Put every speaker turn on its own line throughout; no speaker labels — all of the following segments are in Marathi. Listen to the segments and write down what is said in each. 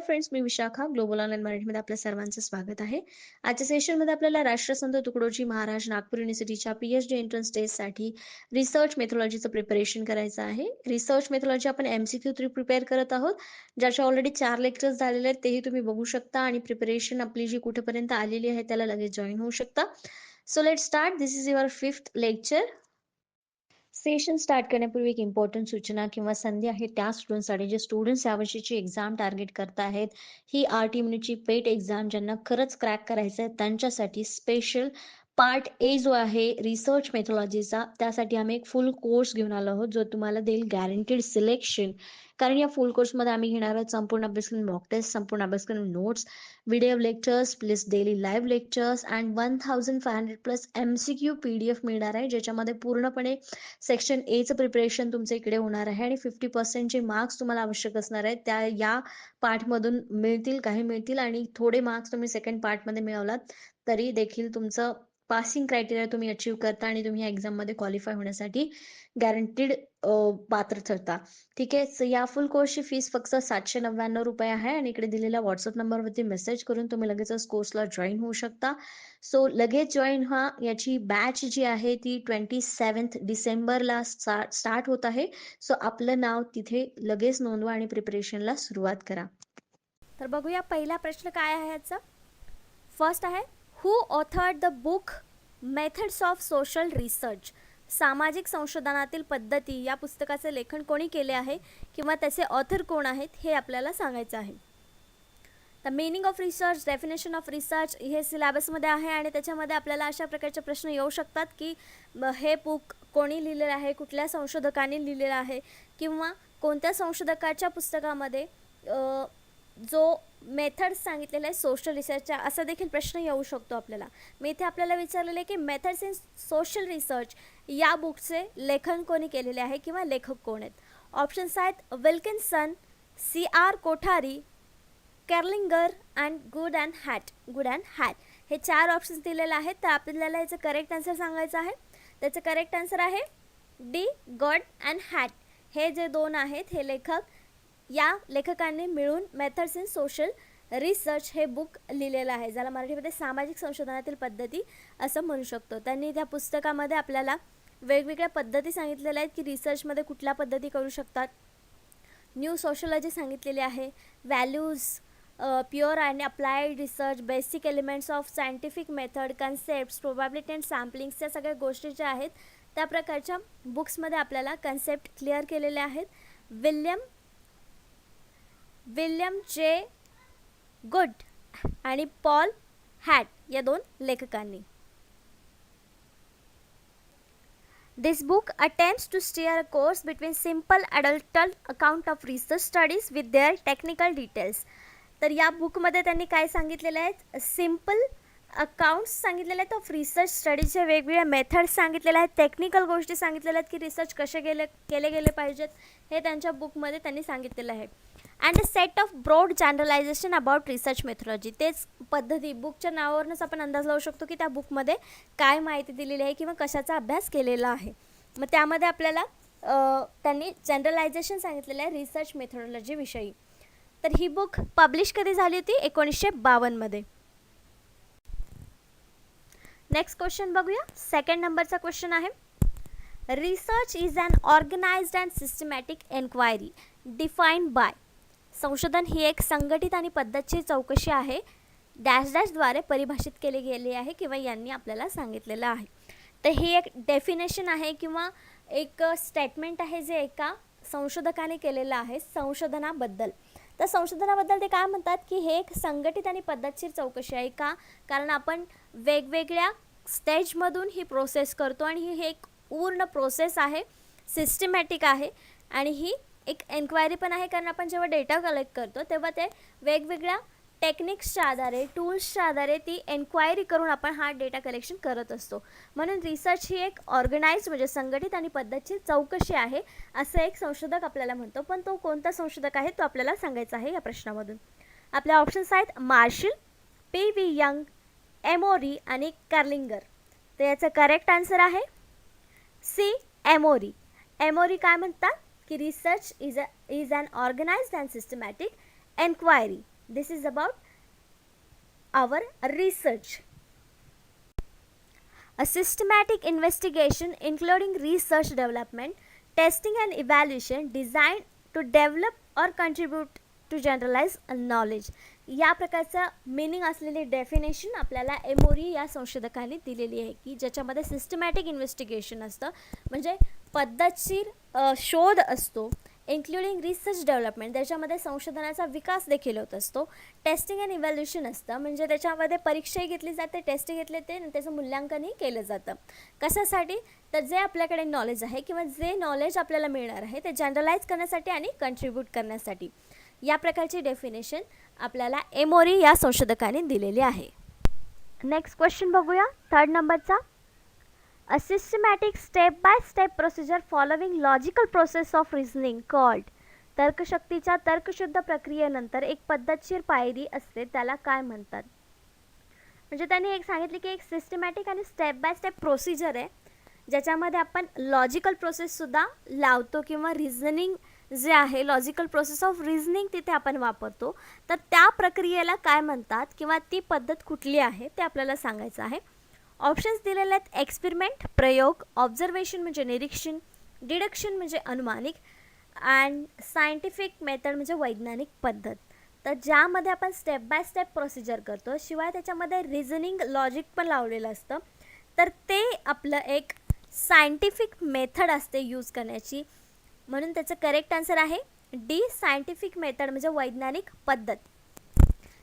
हॅलो फ्रेंड्स मी विशाखा. ग्लोबल ऑनलाईन मराठीमध्ये आपल्या सर्वांचं स्वागत आहे. आजच्या सेशनमध्ये आपल्याला राष्ट्रसंत तुकडोजी महाराज नागपूर युनिव्हर्सिटीच्या पी एच डी एंट्रन्स टेस्टसाठी रिसर्च मेथोलॉजीचं प्रिपरेशन करायचं आहे. रिसर्च मेथोलॉजी आपण M C Q three prepare करत आहोत. ज्याच्या ऑलरेडी चार लेक्चर्स झालेले आहेत तेही तुम्ही बघू शकता आणि प्रिपरेशन आपली जी कुठेपर्यंत आलेली आहे त्याला लगेच जॉईन होऊ शकता. So let start this is your fifth lecture session start करण्यापूर्वी एक इम्पॉर्टंट सूचना किंवा संधी आहे. त्या स्टुडंटसाठी जे स्टुडंट्स यावर्षीची एक्झाम टार्गेट करत आहेत ही आर टी पेट एक्झाम ज्यांना खरंच क्रॅक करायचं आहे त्यांच्यासाठी स्पेशल पार्ट ए जो आहे रिसर्च मेथॉलॉजीचा त्यासाठी आम्ही एक फुल कोर्स घेऊन आलो आहोत जो तुम्हाला देईल गॅरंटीड सिलेक्शन कारण या फुल कोर्समध्ये आम्ही घेणार आहोत संपूर्ण अभ्यासक्रम मॉक टेस्ट संपूर्ण अभ्यासक्रम notes video lectures plus daily live lectures and one thousand five hundred plus M C Q P D F मिळणार आहे ज्याच्यामध्ये पूर्णपणे सेक्शन एचं प्रिपरेशन तुमचं इकडे होणार आहे आणि फिफ्टी पर्सेंटचे मार्क्स तुम्हाला आवश्यक असणार आहेत. त्या या पार्टमधून मिळतील काही मिळतील आणि थोडे मार्क्स तुम्ही सेकंड पार्टमध्ये मिळवलात तरी देखील तुमचं पासिंग क्रायटेरिया तुम्ही अचीव करता आणि तुम्ही या एक्झाममध्ये क्वालिफाय होण्यासाठी गॅरंटीड पात्र ठरता. ठीक आहे? या फुल कोर्सची फीस फक्त सातशे नव्याण्णव रुपये आहे आणि इकडे दिलेल्या व्हॉट्सअप नंबरवरती मेसेज करून तुम्ही लगेचच कोर्सला जॉईन होऊ शकता. सो लगेच जॉईन व्हा याची बॅच जी आहे ती ट्वेंटी सेवन्थ डिसेंबरला स्टार्ट होत आहे. सो आपलं नाव तिथे लगेच नोंदवा आणि प्रिपरेशनला सुरुवात करा.
तर बघूया पहिला प्रश्न काय आहे याचा? फर्स्ट आहे who authored the book methods of social research सामाजिक संशोधनातील पद्धती या पुस्तकाचे लेखन कोणी केले आहे किंवा त्याचे ऑथर कोण आहेत हे आपल्याला सांगायचं आहे. The meaning of research definition of research हे सिलेबसमध्ये आहे आणि त्याच्यामध्ये आपल्याला अशा प्रकारचे प्रश्न येऊ शकतात की हे बुक कोणी लिहिलेलं आहे कुठल्या संशोधकाने लिहिलेलं आहे किंवा कोणत्या संशोधकाच्या पुस्तकामध्ये जो मेथड्स सांगितलेला आहे सोशल रिसर्चचा असा देखील प्रश्न येऊ शकतो आपल्याला. मी इथे आपल्याला विचारलेलं आहे की मेथड्स इन सोशल रिसर्च या बुकचे लेखन कोणी केलेले आहे किंवा लेखक कोण आहेत? ऑप्शन्स आहेत Wilkinson C R Kothari Kerlinger and Goode and Hatt Goode and Hatt हे चार ऑप्शन्स दिलेले आहेत. तर आपल्याला याचं करेक्ट आन्सर सांगायचं आहे. त्याचं करेक्ट आन्सर आहे डी गॉड अँड हॅट हे जे दोन आहेत हे लेखक या लेखकांनी मिळून मेथड्स इन सोशल रिसर्च हे बुक लिहिलेलं आहे. ज्याला मराठीमध्ये सामाजिक संशोधनातील पद्धती असं म्हणू शकतो. त्यांनी त्या पुस्तकामध्ये आपल्याला वेगवेगळ्या पद्धती सांगितलेल्या आहेत की रिसर्चमध्ये कुठल्या पद्धती करू शकतात. न्यू सोशलॉजी सांगितलेली आहे. Values pure and applied research basic elements of scientific method concept probability and samplings या सगळ्या गोष्टी ज्या आहेत त्या प्रकारच्या बुक्समध्ये आपल्याला कन्सेप्ट क्लिअर केलेल्या आहेत. विल्यम विल्यम जे गुड आणि पॉल हॅट या दोन लेखकांनी. This book attempts to steer a course between simple adult account of research studies with their technical details तर या बुकमध्ये त्यांनी काय सांगितलेलं आहे? सिंपल अकाउंट्स सांगितलेले आहेत ऑफ रिसर्च स्टडीजचे वेगवेगळ्या मेथड्स सांगितलेले आहेत टेक्निकल गोष्टी सांगितलेल्या आहेत की रिसर्च कसे गेले केले गेले पाहिजेत हे त्यांच्या बुकमध्ये त्यांनी सांगितलेलं आहे. And a set of broad generalisation about research methodology तेच पद्धती बुकच्या नावावरूनच आपण अंदाज लावू शकतो की त्या बुकमध्ये काय माहिती दिलेली आहे किंवा कशाचा अभ्यास केलेला आहे. मग त्यामध्ये आपल्याला त्यांनी जनरलायझेशन सांगितलेलं आहे रिसर्च मेथॉलॉजीविषयी तर ही बुक पब्लिश कधी झाली होती? एकोणीसशे बावन्नमध्ये नेक्स्ट क्वेश्चन बघूया. सेकंड नंबरचा क्वेश्चन आहे. Research is an organised and systematic enquiry defined by संशोधन ही एक संघटित आणि पद्धतशीर चौकशी आहे. डॅश डॅशद्वारे परिभाषित केली गेली आहे किंवा यांनी आपल्याला सांगितलेलं आहे. तर ही एक डेफिनेशन आहे किंवा एक स्टेटमेंट आहे जे एका संशोधकाने केलेलं आहे संशोधनाबद्दल. तर संशोधनाबद्दल ते काय म्हणतात की हे एक संघटित आणि पद्धतशीर चौकशी आहे का? कारण आपण वेगवेगळ्या स्टेजमधून ही प्रोसेस करतो आणि ही एक पूर्ण प्रोसेस आहे सिस्टमॅटिक आहे आणि ही एक एन्क्वायरी पण आहे कारण आपण जेव्हा डेटा कलेक्ट करतो तेव्हा ते वेगवेगळ्या टेक्निक्सच्या आधारे टूल्सच्या आधारे ती एन्क्वायरी करून आपण हा डेटा कलेक्शन करत असतो. म्हणून रिसर्च ही एक ऑर्गनाईज म्हणजे संघटित आणि पद्धतशीर चौकशी आहे असं एक संशोधक आपल्याला म्हणतो. पण तो कोणता संशोधक आहे तो आपल्याला सांगायचा आहे या प्रश्नामधून. आपल्या ऑप्शन्स आहेत Marshall P V Young Emory आणि कार्लिंगर. तर याचं करेक्ट आन्सर आहे सी एमोरी एमोरी काय म्हणतात? कि research is is an organise and systematic enquiry this is about our research a systematic investigation including research development testing and evaluation design to develop or contribute to generalise knowledge या प्रकारचं मीनिंग असलेले डेफिनेशन आपल्याला एमोरी या संशोधकांनी दिलेली आहे की ज्याच्यामध्ये सिस्टमॅटिक इन्व्हेस्टिगेशन असतं. म्हणजे पद्धतशीर शोध असतो इन्क्लुडिंग रिसर्च डेव्हलपमेंट त्याच्यामध्ये संशोधनाचा विकास देखील होत असतो. टेस्टिंग अँड इव्हॅल्युएशन असतं म्हणजे त्याच्यामध्ये परीक्षाही घेतली जाते टेस्ट घेतले ते त्याचं मूल्यांकनही केलं जातं. कशासाठी? तर जे आपल्याकडे नॉलेज आहे किंवा जे नॉलेज आपल्याला मिळणार आहे ते जनरलाइज करण्यासाठी आणि कंट्रीब्यूट करण्यासाठी. या प्रकारची डेफिनेशन आपल्याला एमोरी या संशोधकाने दिलेली आहे. नेक्स्ट क्वेश्चन बघूया. थर्ड नंबरचा A systematic step by step procedure following logical process of reasoning called तर्कशक्तीच्या तर्कशुद्ध प्रक्रियेनंतर एक पद्धतशीर पायरी असते त्याला काय म्हणतात? म्हणजे त्यांनी एक सांगितले की एक सिस्टमॅटिक आणि स्टेप बाय स्टेप प्रोसिजर आहे ज्याच्यामध्ये आपण लॉजिकल प्रोसेससुद्धा लावतो किंवा रिझनिंग जे आहे लॉजिकल प्रोसेस ऑफ रिझनिंग तिथे आपण वापरतो. तर त्या प्रक्रियेला काय म्हणतात किंवा ती पद्धत कुठली आहे ते आपल्याला सांगायचं आहे. ऑप्शन्स दिलेले आहेत एक्सपेरिमेंट प्रयोग ऑब्झर्वेशन म्हणजे निरीक्षण डिडक्शन म्हणजे अनुमानिक अँड सायंटिफिक मेथड म्हणजे वैज्ञानिक पद्धत. तर ज्यामध्ये आपण स्टेप बाय स्टेप प्रोसिजर करतो शिवाय त्याच्यामध्ये रिझनिंग लॉजिक पण लावलेलं असतं. तर ते आपलं एक सायंटिफिक मेथड असते यूज करण्याची. म्हणून त्याचं करेक्ट आन्सर आहे डी सायंटिफिक मेथड म्हणजे वैज्ञानिक पद्धत.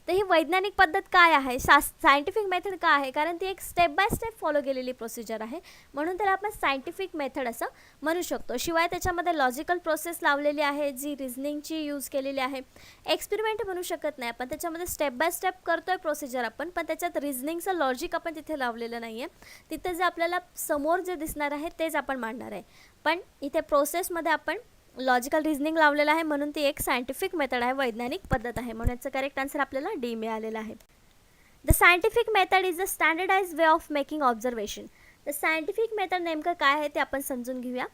तर ही वैज्ञानिक पद्धत काय आहे? शास सायंटिफिक मेथड का आहे? कारण ती एक स्टेप बाय स्टेप फॉलो केलेली प्रोसिजर आहे. म्हणून त्याला आपण सायंटिफिक मेथड असं म्हणू शकतो. शिवाय त्याच्यामध्ये लॉजिकल प्रोसेस लावलेली आहे जी रिझनिंगची यूज केलेली आहे. एक्सपेरिमेंट म्हणू शकत नाही आपण. त्याच्यामध्ये स्टेप बाय स्टेप करतो आहे प्रोसिजर आपण पण त्याच्यात रिझनिंगचं लॉजिक आपण तिथे लावलेलं नाही आहे तिथे जे आपल्याला समोर जे दिसणार आहे तेच आपण मांडणार आहे. पण इथे प्रोसेसमध्ये आपण लॉजिकल रिझनिंग लावलेलं आहे म्हणून ती एक सायंटिफिक मेथड आहे वैज्ञानिक पद्धत आहे. म्हणून याचं करेक्ट आन्सर आपल्याला डी मिळालेलं आहे. The scientific method is a standardise way of making observation the scientific method नेमकं काय आहे ते आपण समजून घेऊया.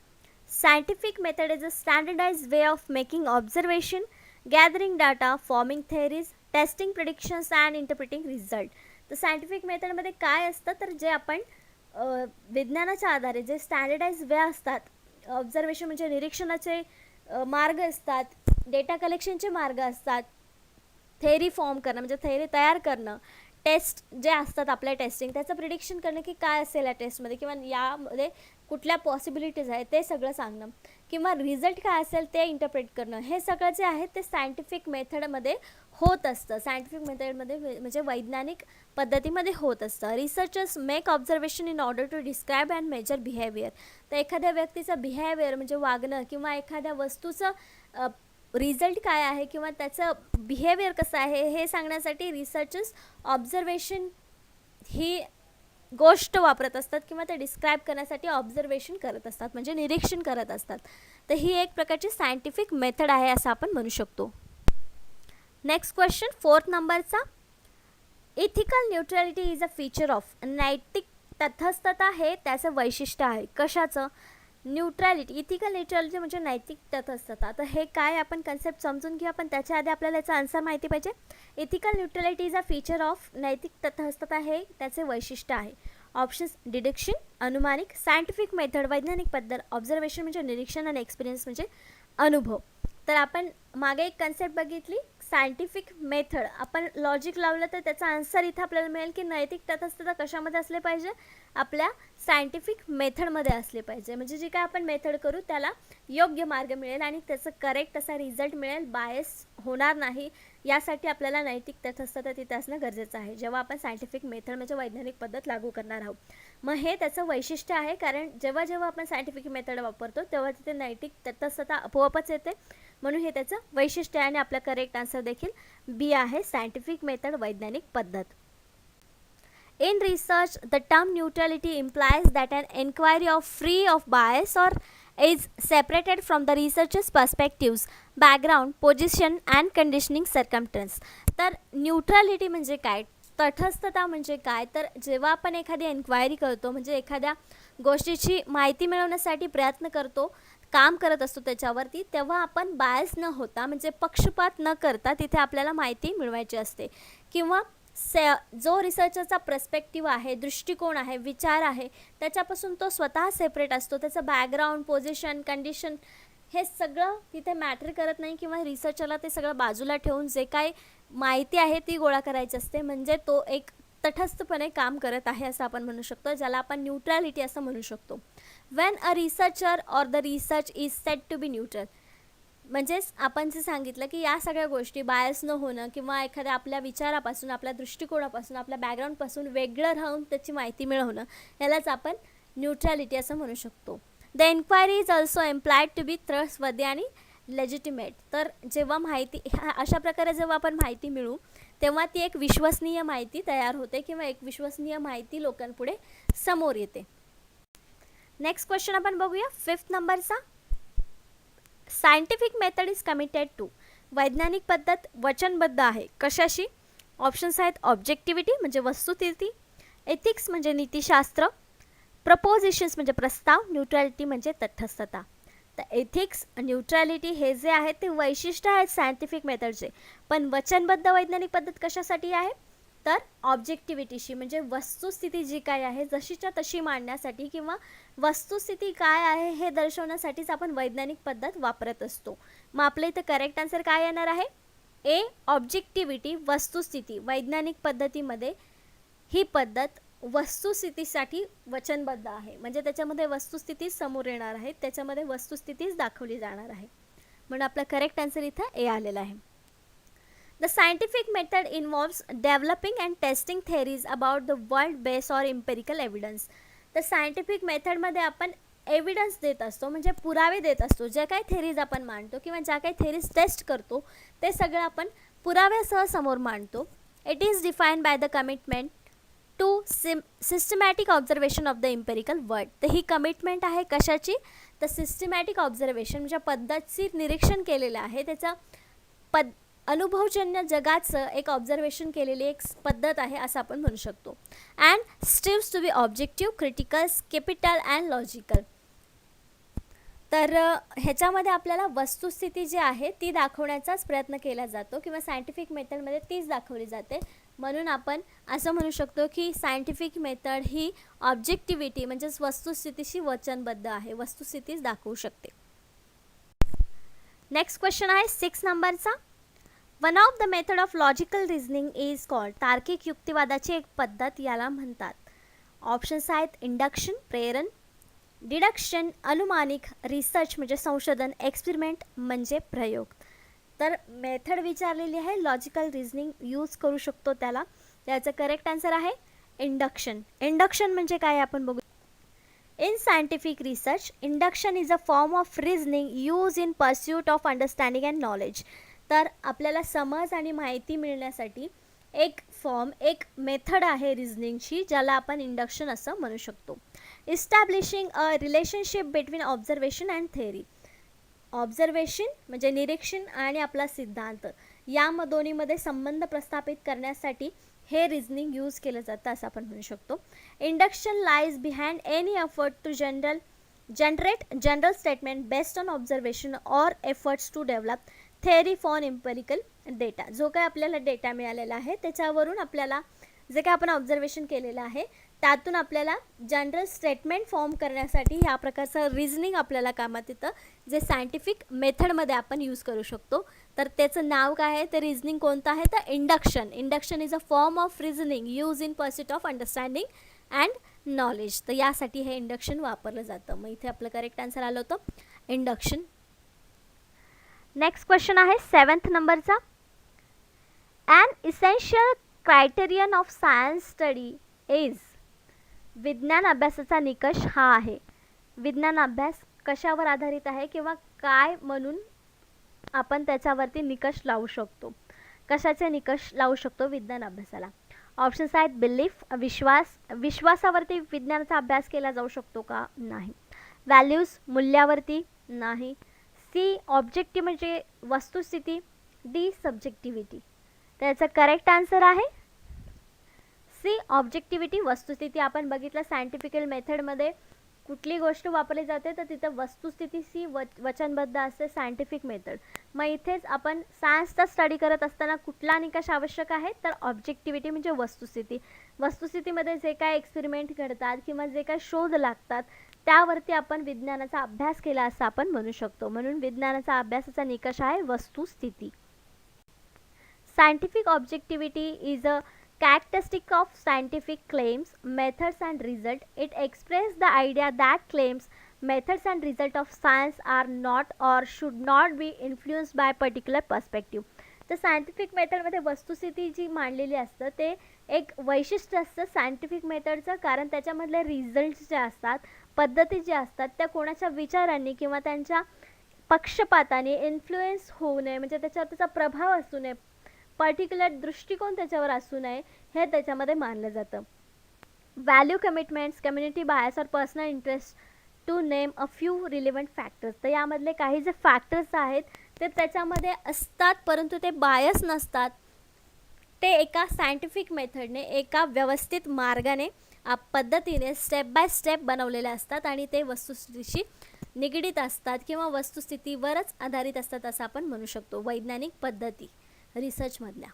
Scientific method is a standardise way of making observation gathering data forming theories testing predictions and interpreting result तर सायंटिफिक मेथडमध्ये काय असतं तर जे आपण विज्ञानाच्या आधारे जे स्टँडर्डाइज वे असतात ऑब्झर्वेशन म्हणजे निरीक्षणाचे मार्ग असतात डेटा कलेक्शनचे मार्ग असतात थेअरी फॉर्म करणं म्हणजे थेअरी तयार करणं टेस्ट जे असतात आपल्या टेस्टिंग त्याचं प्रिडिक्शन करणं की काय असेल या टेस्टमध्ये किंवा यामध्ये कुठल्या पॉसिबिलिटीज आहेत ते सगळं सांगणं. किंवा रिझल्ट काय असेल ते इंटरप्रेट करणं. हे सगळं जे आहे ते सायंटिफिक मेथडमध्ये होत असतं. सायंटिफिक मेथडमध्ये म्हणजे वैज्ञानिक पद्धतीमध्ये होत असतं. Researchers make observation in order to describe and measure behaviour तर एखाद्या व्यक्तीचं बिहेवियर म्हणजे वागणं किंवा एखाद्या वस्तूचं रिझल्ट काय आहे किंवा त्याचं बिहेवियर कसं आहे हे सांगण्यासाठी रिसर्चर्स ऑब्झर्वेशन ही गोष्ट वापरत असतात किंवा ते डिस्क्राईब करण्यासाठी ऑब्झर्वेशन करत असतात म्हणजे निरीक्षण करत असतात. तर ही एक प्रकारची सायंटिफिक मेथड आहे असं आपण म्हणू शकतो. नेक्स्ट क्वेश्चन फोर्थ नंबरचा ethical neutrality is a feature of नैतिक तथस्थता हे त्याचं वैशिष्ट्य आहे. कशाचं? न्यूट्रॅलिटी इथिकल न्यूट्रॅलिटी म्हणजे नैतिक तथस्थता. तर हे काय आपण कन्सेप्ट समजून घेऊ पण त्याच्या आधी आपल्याला याचा आन्सर माहिती पाहिजे. Ethical neutrality is a feature of नैतिक तटस्थता हे त्याचे वैशिष्ट्य आहे ऑप्शन्स डिडक्शन अनुमानिक सायंटिफिक मेथड वैज्ञानिक पद्धत ऑब्झर्वेशन म्हणजे निरीक्षण आणि एक्सपिरियन्स म्हणजे अनुभव तर आपण मागे एक कन्सेप्ट बघितली सायंटिफिक मेथड आपण लॉजिक लावलं तर त्याचा आन्सर इथं आपल्याला मिळेल की नैतिक तटस्थता कशामध्ये असले पाहिजे आपल्या सायंटिफिक मेथडमध्ये असले पाहिजे म्हणजे जे काय आपण मेथड करू त्याला योग्य मार्ग मिळेल आणि त्याचं करेक्ट असा रिझल्ट मिळेल बायस होणार नाही यासाठी आपल्याला नैतिक तटस्थता तिथे असणं गरजेचं आहे. जेव्हा आपण सायंटिफिक मेथड म्हणजे वैज्ञानिक पद्धत लागू करणार आहोत. मग हे त्याचं वैशिष्ट्य आहे कारण जेव्हा जेव्हा आपण सायंटिफिक मेथड वापरतो तेव्हा तिथे नैतिक तटस्थता आपोआपच येते. म्हणून हे त्याचं वैशिष्ट्य आहे आणि आपला करेक्ट आन्सर देखील बी आहे सायंटिफिक मेथड वैज्ञानिक पद्धत. In research, the term neutrality implies that an inquiry of free of bias or is separated from the researcher's perspectives, background, position and conditioning circumstance. तर न्यूट्रॅलिटी म्हणजे काय? तटस्थता म्हणजे काय? तर जेव्हा आपण एखादी एन्क्वायरी करतो म्हणजे एखाद्या गोष्टीची माहिती मिळवण्यासाठी प्रयत्न करतो काम करत असतो त्याच्यावरती तेव्हा आपण बायस न होता म्हणजे पक्षपात न करता तिथे आपल्याला माहिती मिळवायची असते. किंवा से जो रिसर्चरचा प्रस्पेक्टिव्ह आहे दृष्टिकोन आहे विचार आहे त्याच्यापासून तो स्वतः सेपरेट असतो. त्याचं बॅकग्राऊंड पोझिशन कंडिशन हे सगळं तिथे मॅटर करत नाही किंवा रिसर्चरला ते सगळं बाजूला ठेवून जे काय माहिती आहे ती गोळा करायची असते. म्हणजे तो एक तटस्थपणे काम करत आहे असं आपण म्हणू शकतो ज्याला आपण न्यूट्रॅलिटी असं म्हणू शकतो. When a researcher or the research is set to be neutral म्हणजेच आपण जे सांगितलं की या सगळ्या गोष्टी बायस न होणं किंवा एखाद्या आपल्या विचारापासून आपल्या दृष्टिकोनापासून आपल्या बॅकग्राऊंडपासून वेगळं राहून त्याची माहिती मिळवणं यालाच आपण न्यूट्रॅलिटी असं म्हणू शकतो. The enquiry is also employed to be trustworthy आणि लेजिटिमेट तर जेव्हा माहिती अशा प्रकारे जेव्हा आपण माहिती मिळू तेव्हा ती एक विश्वसनीय माहिती तयार होते किंवा एक विश्वसनीय माहिती लोकांपुढे समोर येते. नेक्स्ट क्वेश्चन आपण बघूया. फिफ्थ नंबरचा scientific method is committed to वैज्ञानिक पद्धत वचनबद्ध आहे. कशाशी? ऑप्शन्स आहेत ऑब्जेक्टिव्हिटी म्हणजे वस्तुस्थिती एथिक्स म्हणजे नीतिशास्त्र प्रपोजिशन्स म्हणजे प्रस्ताव न्यूट्रॅलिटी म्हणजे तटस्थता. तर एथिक्स न्यूट्रॅलिटी हे जे आहे ते वैशिष्ट्य आहेत सायंटिफिक मेथडचे पण वचनबद्ध वैज्ञानिक पद्धत कशासाठी आहे? तर ऑब्जेक्टिव्हिटीशी म्हणजे वस्तुस्थिती जी काय आहे जशीच्या तशी मांडण्यासाठी किंवा वस्तुस्थिती काय आहे हे दर्शवण्यासाठीच आपण वैज्ञानिक पद्धत वापरत असतो. मग आपल्या इथं करेक्ट आन्सर काय येणार आहे? ए ऑब्जेक्टिव्हिटी वस्तुस्थिती. वैज्ञानिक पद्धतीमध्ये ही पद्धत वस्तुस्थितीसाठी वचनबद्ध आहे. म्हणजे त्याच्यामध्ये वस्तुस्थिती समोर येणार आहे त्याच्यामध्ये वस्तुस्थितीच दाखवली जाणार आहे. म्हणून आपला करेक्ट आन्सर इथं ए आलेला आहे. The scientific method involves developing and testing theories about the world based or empirical evidence. तर सायंटिफिक मेथडमध्ये आपण एव्हिडन्स देत असतो म्हणजे पुरावे देत असतो. ज्या काही थेरीज आपण मांडतो किंवा ज्या काही थेरीज टेस्ट करतो ते सगळं आपण पुराव्यासह समोर मांडतो. It is defined by the commitment to sim systematic observation of the empirical world तर ही कमिटमेंट आहे कशाची? तर सिस्टमॅटिक ऑब्झर्वेशन म्हणजे पद्धतशीर निरीक्षण केलेलं आहे. त्याचा पद अनुभवजन्य जगाचं एक ऑब्झर्वेशन केलेली एक पद्धत आहे असं आपण म्हणू शकतो. And strives to be objective critical capital and logical तर ह्याच्यामध्ये आपल्याला वस्तुस्थिती जी आहे ती दाखवण्याचाच प्रयत्न केला जातो किंवा सायंटिफिक मेथडमध्ये तीच दाखवली जाते. म्हणून आपण असं म्हणू शकतो की सायंटिफिक मेथड ही ऑब्जेक्टिव्हिटी म्हणजेच वस्तुस्थितीशी वचनबद्ध आहे वस्तुस्थितीच दाखवू शकते. नेक्स्ट क्वेश्चन आहे सिक्स नंबरचा one of the method of logical reasoning is called तार्किक युक्तिवादाची एक पद्धत याला म्हणतात ऑप्शन्स आहेत इंडक्शन प्रेरण डिडक्शन अनुमानिक रिसर्च म्हणजे संशोधन एक्सपेरिमेंट म्हणजे प्रयोग तर मेथड विचारलेली आहे लॉजिकल रिझनिंग यूज करू शकतो त्याला त्याचं करेक्ट आन्सर आहे इंडक्शन इंडक्शन म्हणजे काय आपण बघू in scientific research induction is a form of reasoning use in pursuit of understanding and knowledge तर आपल्याला समज आणि माहिती मिळण्यासाठी एक फॉर्म एक मेथड आहे रिझनिंगची ज्याला आपण इंडक्शन असं म्हणू शकतो. Establishing a relationship between observation and theory observation म्हणजे निरीक्षण आणि आपला सिद्धांत. या म दोन्हीमध्ये संबंध प्रस्थापित करण्यासाठी हे रिझनिंग यूज केलं जातं असं आपण म्हणू शकतो. Induction lies behind any effort to general generate general statement based on observation or efforts to develop theory for empirical data जो काय आपल्याला डेटा मिळालेला आहे त्याच्यावरून आपल्याला जे काय आपण ऑब्झर्वेशन केलेलं आहे त्यातून आपल्याला जनरल स्टेटमेंट फॉर्म करण्यासाठी ह्या प्रकारचं रिझनिंग आपल्याला कामात येतं जे सायंटिफिक मेथडमध्ये आपण यूज करू शकतो. तर त्याचं नाव काय आहे? ते रिझनिंग कोणतं आहे? तर induction induction is a form of reasoning use in pursuit of understanding and knowledge तर यासाठी हे इंडक्शन वापरलं जातं. मग इथे आपलं करेक्ट आन्सर आलं होतं. इंडक्शन नेक्स्ट क्वेश्चन आहे सेवन्थ नंबरचा and essential criterion of science study is विज्ञान अभ्यासाचा निकष हा आहे. विज्ञान अभ्यास कशावर आधारित आहे किंवा काय म्हणून आपण त्याच्यावरती निकष लावू शकतो? कशाचे निकष लावू शकतो विज्ञान अभ्यासाला? ऑप्शन्स आहेत बिलीफ विश्वास विश्वासावरती विज्ञानाचा अभ्यास केला जाऊ शकतो का? नाही. व्हॅल्यूज मूल्यावरती नाही. सी ऑब्जेक्टिव्ह म्हणजे वस्तुस्थिती डी सब्जेक्टिव्हिटी त्याचं करेक्ट आन्सर आहे? सी ऑब्जेक्टिव्हिटी वस्तुस्थिती. आपण बघितलं सायंटिफिकल मेथडमध्ये कुठली गोष्ट वापरली जाते तर तिथं वस्तुस्थिती सी व वचनबद्ध असते सायंटिफिक मेथड मग इथेच आपण सायन्सचा स्टडी करत असताना कुठला निकष आवश्यक आहे? तर ऑब्जेक्टिव्हिटी म्हणजे वस्तुस्थिती. वस्तुस्थितीमध्ये जे काय एक्सपेरिमेंट घडतात किंवा जे काय शोध लागतात त्यावरती आपण विज्ञानाचा अभ्यास केला असं आपण म्हणू शकतो. म्हणून विज्ञानाचा अभ्यासाचा निकष आहे वस्तुस्थिती. Scientific objectivity is a characteristic of scientific claims methods and result it express the idea that claims methods and result of science are not or should not be influence by particular perspective तर सायंटिफिक मेथडमध्ये वस्तुस्थिती जी मांडलेली असतं ते एक वैशिष्ट्य असतं सायंटिफिक मेथडचं कारण त्याच्यामधले रिझल्ट जे असतात पद्धती ज्या असतात त्या कोणाच्या विचारांनी किंवा त्यांच्या पक्षपाताने इन्फ्लुएन्स होऊ नये म्हणजे त्याच्यावर त्याचा प्रभाव असू नये. पर्टिक्युलर दृष्टिकोन त्याच्यावर असू नये हे त्याच्यामध्ये मानलं जातं. Value commitments community bias or personal interest to name a few relevant factors तर यामधले काही जे फॅक्टर्स आहेत ते त्याच्यामध्ये असतात परंतु ते बायस नसतात. ते एका सायंटिफिक मेथडने एका व्यवस्थित मार्गाने पद्धतीने स्टेप बाय स्टेप बनवलेले असतात आणि ते वस्तुस्थितीशी निगडीत असतात किंवा वस्तुस्थितीवरच आधारित असतात असं आपण म्हणू शकतो वैज्ञानिक पद्धती रिसर्चमधल्या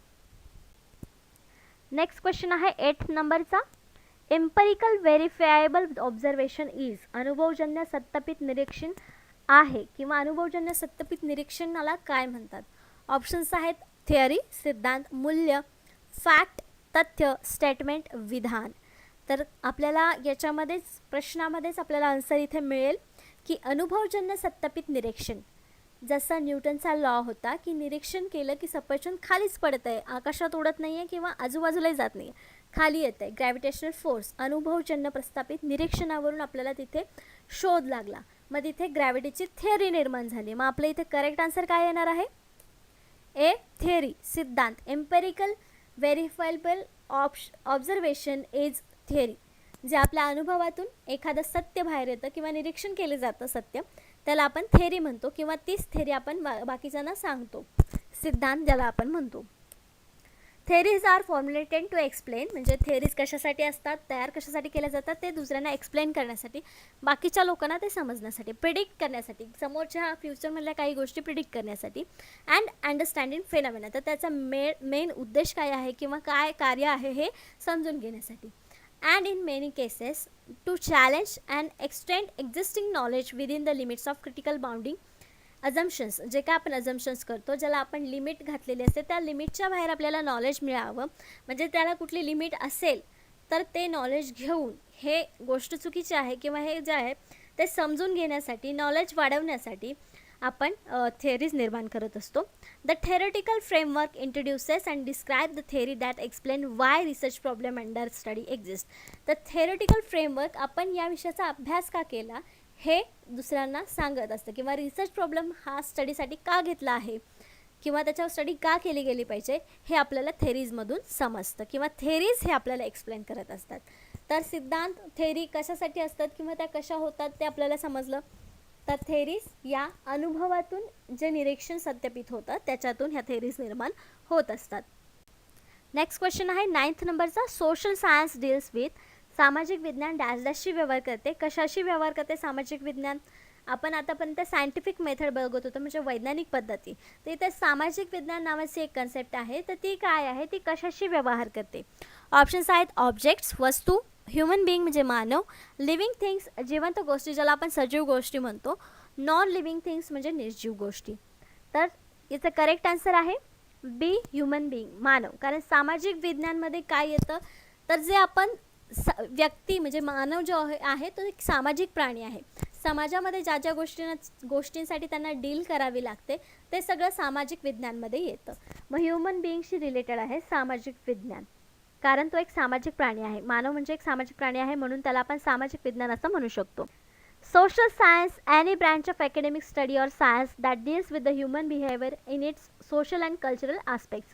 नेक्स्ट क्वेश्चन आहे एट नंबरचा एम्परिकल व्हेरीफायबल ऑब्झर्वेशन इज अनुभवजन्य सत्यापित निरीक्षण आहे किंवा अनुभवजन्य सत्यापित निरीक्षणाला काय म्हणतात? ऑप्शन्स आहेत थिअरी सिद्धांत मूल्य फॅक्ट तथ्य स्टेटमेंट विधान. तर आपल्याला याच्यामध्येच प्रश्नामध्येच आपल्याला आन्सर इथे मिळेल की अनुभवजन्य सत्यापित निरीक्षण. जसा न्यूटनचा लॉ होता की निरीक्षण केलं की सफरचंद खालीच पडत आहे आकाशात उडत नाही आहे किंवा आजूबाजूलाही जात नाही आहे खाली येत आहे ग्रॅव्हिटेशनल फोर्स अनुभवजन्य प्रस्थापित निरीक्षणावरून आपल्याला तिथे शोध लागला. मग तिथे ग्रॅव्हिटीची थेअरी निर्माण झाली. मग आपल्या इथे करेक्ट आन्सर काय येणार आहे? ए थेअरी सिद्धांत. एम्पेरिकल व्हेरीफायबल ऑप्श ऑब्झर्वेशन इज थिअरी जे आपल्या अनुभवातून एखादं सत्य बाहेर येतं किंवा निरीक्षण केलं जातं सत्य त्याला आपण थेरी म्हणतो किंवा तीच थेरी आपण बा बाकीच्यांना सांगतो. सिद्धांत ज्याला आपण म्हणतो. Theories are formulated to explain म्हणजे थेरीज कशासाठी असतात तयार कशासाठी केल्या जातात ते दुसऱ्यांना एक्सप्लेन करण्यासाठी बाकीच्या लोकांना ते समजण्यासाठी प्रिडिक्ट करण्यासाठी समोरच्या फ्युचरमधल्या काही गोष्टी प्रिडिक्ट करण्यासाठी अँड अंडरस्टँडिंग फेनॉमिना तर त्याचा मे मेन उद्देश काय आहे किंवा काय कार्य आहे हे समजून घेण्यासाठी. And in many cases to challenge and extend existing knowledge within the limits of critical bounding assumptions जे काय आपण अजम्पशन्स करतो ज्याला आपण लिमिट घातलेली असते त्या लिमिटच्या बाहेर आपल्याला नॉलेज मिळावं. म्हणजे त्याला कुठली लिमिट असेल तर ते नॉलेज घेऊन हे गोष्ट चुकीची आहे किंवा हे जे आहे ते समजून घेण्यासाठी नॉलेज वाढवण्यासाठी आपण थेअरीज निर्माण करत असतो. The theoretical framework introduces and describe the theory that explain why research problem under study exist तर थेरटिकल फ्रेमवर्क आपण या विषयाचा अभ्यास का केला हे दुसऱ्यांना सांगत असतं. किंवा रिसर्च प्रॉब्लेम हा स्टडीसाठी का घेतला आहे? किंवा त्याच्यावर स्टडी का केली गेली पाहिजे? हे आपल्याला थेरीजमधून समजतं. किंवा थेरीज हे आपल्याला एक्सप्लेन करत असतात. तर सिद्धांत थेरी कशासाठी असतात? किंवा त्या कशा होतात? ते आपल्याला समजलं? तर थेरीज या अनुभवातून जे निरीक्षण सत्यापित होतं त्याच्यातून ह्या थेरीज निर्माण होत असतात. नेक्स्ट क्वेश्चन आहे नाईन्थ नंबरचा सोशल सायन्स डील्स विथ सामाजिक विज्ञान. डॅश डॅशशी व्यवहार करते. कशाशी व्यवहार करते सामाजिक विज्ञान? आपण आतापर्यंत सायंटिफिक मेथड बघत होतो म्हणजे वैज्ञानिक पद्धती. तर इथे सामाजिक विज्ञान नावाची एक कन्सेप्ट आहे. तर ती काय आहे? ती कशाशी व्यवहार करते? ऑप्शन्स आहेत ऑब्जेक्ट्स वस्तू ह्युमन बिईंग म्हणजे मानव. लिव्हिंग थिंग्स जिवंत गोष्टी ज्याला आपण सजीव गोष्टी म्हणतो. नॉन लिव्हिंग थिंग्स म्हणजे निर्जीव गोष्टी. तर याचं करेक्ट आन्सर आहे बी ह्युमन बिईंग मानव. कारण सामाजिक विज्ञानमध्ये काय येतं? तर जे आपण स व्यक्ती म्हणजे मानव जो आहे तो एक सामाजिक प्राणी आहे. समाजामध्ये ज्या ज्या गोष्टींना गोष्टींसाठी त्यांना डील करावी लागते ते सगळं सामाजिक विज्ञानमध्ये येतं. मग ह्युमन बिईंगशी रिलेटेड आहे सामाजिक विज्ञान. कारण तो एक सामाजिक प्राणी आहे. मानव म्हणजे एक सामाजिक प्राणी आहे म्हणून त्याला आपण सामाजिक विज्ञान असं म्हणू शकतो. Social science any branch of academic study or science that deals with the human behaviour in its social and cultural aspects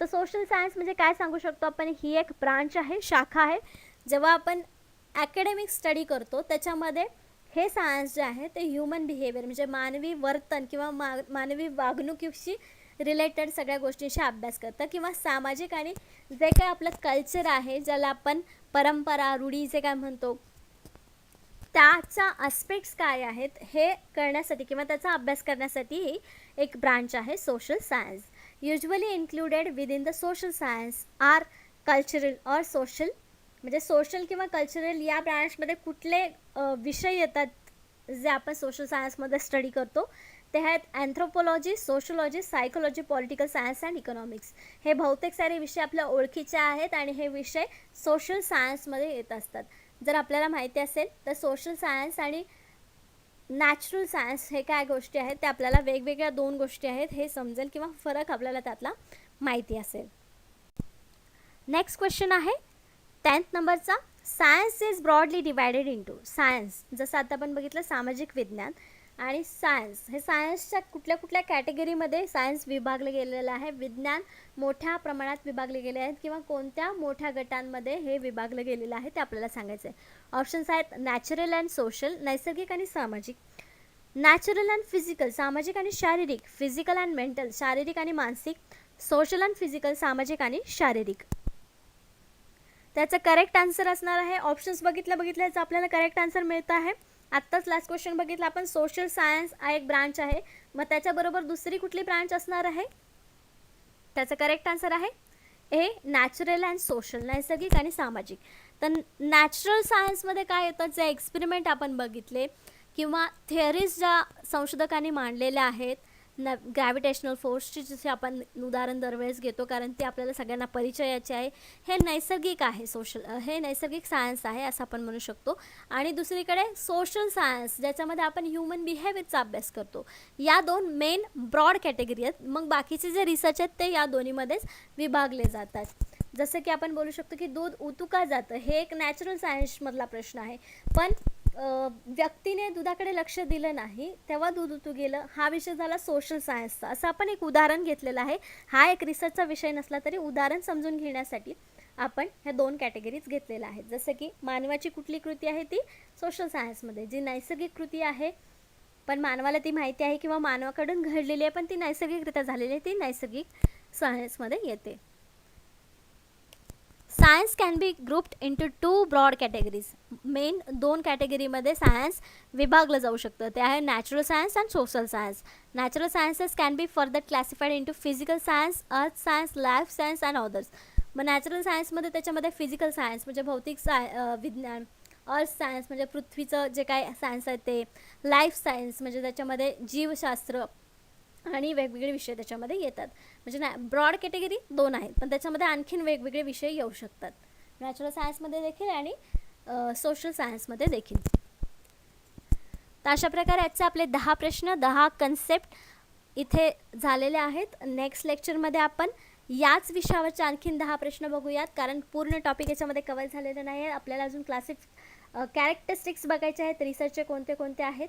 तर सोशल सायन्स म्हणजे काय सांगू शकतो आपण? ही एक ब्रांच आहे शाखा आहे. जेव्हा आपण ॲकॅडमिक स्टडी करतो त्याच्यामध्ये हे सायन्स जे आहे ते ह्युमन बिहेवियर म्हणजे मानवी वर्तन किंवा मा मानवी वागणुकीशी रिलेटेड सगळ्या गोष्टींशी अभ्यास करतं किंवा सामाजिक आणि जे काय आपलं कल्चर आहे ज्याला आपण परंपरा रूढी जे काय म्हणतो त्याचा आस्पेक्ट्स काय आहेत हे करण्यासाठी किंवा त्याचा अभ्यास करण्यासाठी ही एक ब्रांच आहे social science usually included within the social science are cultural or social म्हणजे सोशल किंवा कल्चरल या ब्रांचमध्ये कुठले विषय येतात जे आपण सोशल सायन्समध्ये स्टडी करतो ते आहेत anthropology sociology psychology political science and economics हे बहुतेक सारे विषय आपल्या ओळखीचे आहेत आणि हे विषय सोशल सायन्समध्ये येत असतात. जर आपल्याला माहिती असेल तर सोशल सायन्स आणि नॅचरल सायन्स हे काय गोष्टी आहेत ते आपल्याला वेगवेगळ्या दोन गोष्टी आहेत हे समजेल किंवा फरक आपल्याला त्यातला माहिती असेल. नेक्स्ट क्वेश्चन आहे टेन्थ नंबरचा science is broadly divided into science जसं आता आपण बघितलं सामाजिक विज्ञान. आणि सायन्स. हे सायन्सच्या कुठल्या कुठल्या कॅटेगरीमध्ये सायन्स विभागलं गेलेलं आहे? विज्ञान मोठ्या प्रमाणात विभागले गेले आहेत किंवा कोणत्या मोठ्या गटांमध्ये हे विभागलं गेलेलं आहे ते आपल्याला सांगायचं आहे ऑप्शन्स आहेत नॅचरल अँड सोशल नैसर्गिक आणि सामाजिक. नॅचरल अँड फिजिकल सामाजिक आणि शारीरिक. फिजिकल अँड मेंटल शारीरिक आणि मानसिक. सोशल अँड फिजिकल सामाजिक आणि शारीरिक. त्याचं करेक्ट आन्सर असणार आहे. ऑप्शन्स बघितल्या बघितल्याचं आपल्याला करेक्ट आन्सर मिळतं आहे. आत्ताच लास्ट क्वेश्चन बघितलं. आपण सोशल सायन्स हा एक ब्रांच आहे. मग त्याच्याबरोबर दुसरी कुठली ब्रांच असणार आहे? त्याचं करेक्ट आन्सर आहे. ए नॅचरल अँड सोशल नैसर्गिक आणि सामाजिक. तर नॅचरल सायन्समध्ये काय येतं? जे एक्सपेरिमेंट आपण बघितले किंवा थिअरीज ज्या संशोधकांनी मांडलेल्या आहेत न ग्रॅव्हिटेशनल फोर्सची जसे आपण उदाहरण दरवेळेस घेतो कारण ते आपल्याला सगळ्यांना परिचयाचे आहे. हे नैसर्गिक आहे सोशल हे नैसर्गिक सायन्स आहे असं आपण म्हणू शकतो. आणि दुसरीकडे सोशल सायन्स ज्याच्यामध्ये आपण ह्युमन बिहेवियरचा अभ्यास करतो. या दोन मेन ब्रॉड कॅटेगरी आहेत. मग बाकीचे जे रिसर्च आहेत ते या दोन्हीमध्येच विभागले जातात. जसं की आपण बोलू शकतो की दूध उतुका जातं. हे एक नॅचरल सायन्समधला प्रश्न आहे. पण व्यक्तीने दुधाकडे लक्ष दिलं नाही तेव्हा दूध उतू गेलं. हा विषय झाला सोशल सायन्सचा असं आपण एक उदाहरण घेतलेलं आहे. हा एक रिसर्चचा विषय नसला तरी उदाहरण समजून घेण्यासाठी आपण ह्या दोन कॅटेगरीज घेतलेल्या आहेत. जसं की मानवाची कुठली कृती आहे ती? सोशल सायन्समध्ये जी नैसर्गिक कृती आहे पण मानवाला ती माहिती आहे किंवा मानवाकडून घडलेली आहे पण ती नैसर्गिकरित्या झालेली आहे ती नैसर्गिक सायन्समध्ये येते. Science can be grouped into two broad categories main दोन कॅटेगरीमध्ये सायन्स विभागलं जाऊ शकतं. ते आहे natural science and social science natural sciences can be further classified into physical science earth science life science and others मग नॅचरल सायन्समध्ये त्याच्यामध्ये फिजिकल सायन्स म्हणजे भौतिक साय विज्ञान अर्थ सायन्स म्हणजे पृथ्वीचं जे काय सायन्स आहे ते लाईफ सायन्स म्हणजे त्याच्यामध्ये जीवशास्त्र आणि वेगवेगळे विषय त्याच्यामध्ये येतात. म्हणजे ना ब्रॉड कॅटेगरी दोन आहेत पण त्याच्यामध्ये आणखीन वेगवेगळे विषय येऊ शकतात. नॅचरल सायन्समध्ये देखील आणि सोशल सायन्समध्ये देखील. तर अशा प्रकारे आजचे आपले दहा प्रश्न दहा कन्सेप्ट इथे झालेले आहेत. नेक्स्ट लेक्चरमध्ये आपण याच विषयावरचे आणखीन दहा प्रश्न बघूयात कारण पूर्ण टॉपिक याच्यामध्ये कवर झालेलं नाही आहे आपल्याला अजून क्लासिक कॅरेक्टरिस्टिक्स बघायचे आहेत रिसर्चचे कोणते कोणते आहेत.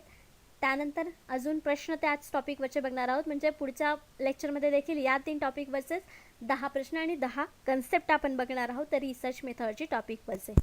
त्यानंतर अजून प्रश्न त्याच टॉपिकवरचे बघणार आहोत. म्हणजे पुढच्या लेक्चरमध्ये देखील या तीन टॉपिकवरचेच दहा प्रश्न आणि दहा कन्सेप्ट आपण बघणार आहोत. तर रिसर्च मेथडची टॉपिकवरचे